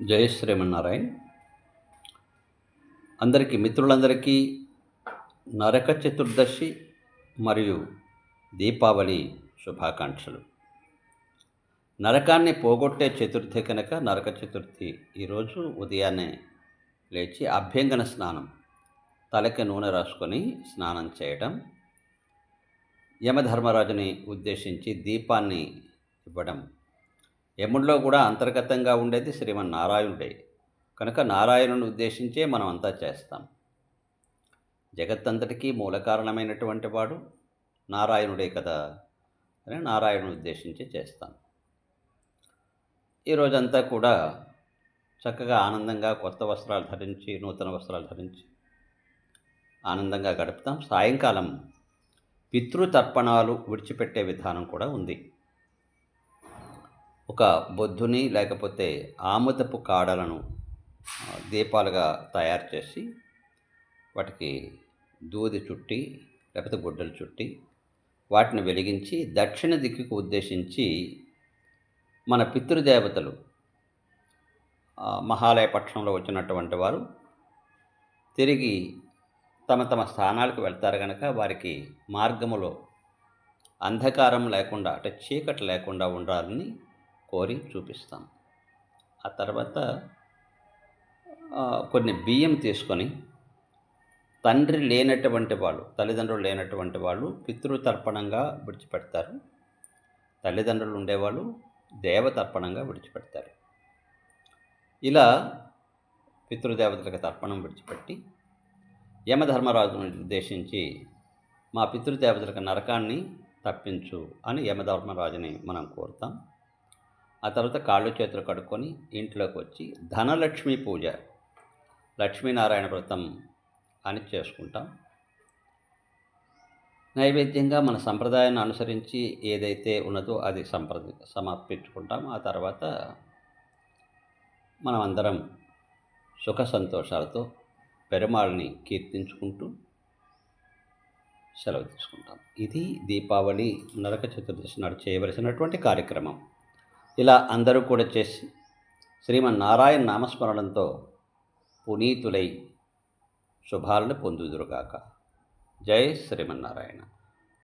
జయ శ్రీమన్నారాయణ్ అందరికీ మిత్రులందరికీ నరక చతుర్దశి మరియు దీపావళి శుభాకాంక్షలు. నరకాన్ని పోగొట్టే చతుర్థి కనుక నరక చతుర్థి. ఈరోజు ఉదయాన్నే లేచి అభ్యంగన స్నానం తలకి నూనె రాసుకొని స్నానం చేయటం యమధర్మరాజుని ఉద్దేశించి దీపాన్ని ఇవ్వడం యముడిలో కూడా అంతర్గతంగా ఉండేది శ్రీమన్నారాయణుడే. కనుక నారాయణుని ఉద్దేశించే మనం అంతా చేస్తాం. జగత్తంతటికీ మూల కారణమైనటువంటి వాడు నారాయణుడే కదా అని నారాయణుని ఉద్దేశించి చేస్తాం. ఈరోజంతా కూడా చక్కగా ఆనందంగా కొత్త వస్త్రాలు ధరించి నూతన వస్త్రాలు ధరించి ఆనందంగా గడుపుతాం. సాయంకాలం పితృతర్పణాలు విడిచిపెట్టే విధానం కూడా ఉంది. ఒక బొద్దుని లేకపోతే ఆముదపు కాడలను దీపాలుగా తయారు చేసి వాటికి దూది చుట్టి లేకపోతే గుడ్డలు చుట్టి వాటిని వెలిగించి దక్షిణ దిక్కుకు ఉద్దేశించి మన పితృదేవతలు మహాలయ పట్టణంలో వచ్చినటువంటి వారు తిరిగి తమ తమ స్థానాలకు వెళ్తారు కనుక వారికి మార్గములో అంధకారం లేకుండా అంటే చీకటి లేకుండా ఉండాలని కోరి చూపిస్తాం. ఆ తర్వాత కొన్ని బియ్యం తీసుకొని తండ్రి లేనటువంటి వాళ్ళు తల్లిదండ్రులు లేనటువంటి వాళ్ళు పితృతర్పణంగా విడిచిపెడతారు. తల్లిదండ్రులు ఉండేవాళ్ళు దేవతర్పణంగా విడిచిపెడతారు. ఇలా పితృదేవతలకు తర్పణం విడిచిపెట్టి యమధర్మరాజును ఉద్దేశించి మా పితృదేవతలకు నరకాన్ని తప్పించు అని యమధర్మరాజుని మనం కోరుతాం. ఆ తర్వాత కాళ్ళు చేతులు కడుక్కొని ఇంట్లోకి వచ్చి ధనలక్ష్మి పూజ లక్ష్మీనారాయణ వ్రతం అని చేసుకుంటాం. నైవేద్యంగా మన సంప్రదాయాన్ని అనుసరించి ఏదైతే ఉన్నదో అది సంప్రది సమర్పించుకుంటాం. ఆ తర్వాత మనం అందరం సుఖ సంతోషాలతో పెరుమాళ్ళని కీర్తించుకుంటూ సెలవు తీసుకుంటాం. ఇది దీపావళి నరక చతుర్దశి నాడు చేయవలసినటువంటి కార్యక్రమం. ఇలా అందరూ కూడా చేసి శ్రీమన్నారాయణ నామస్మరణంతో పునీతులై శుభాలను పొందుదురుగాక. జై శ్రీమన్నారాయణ.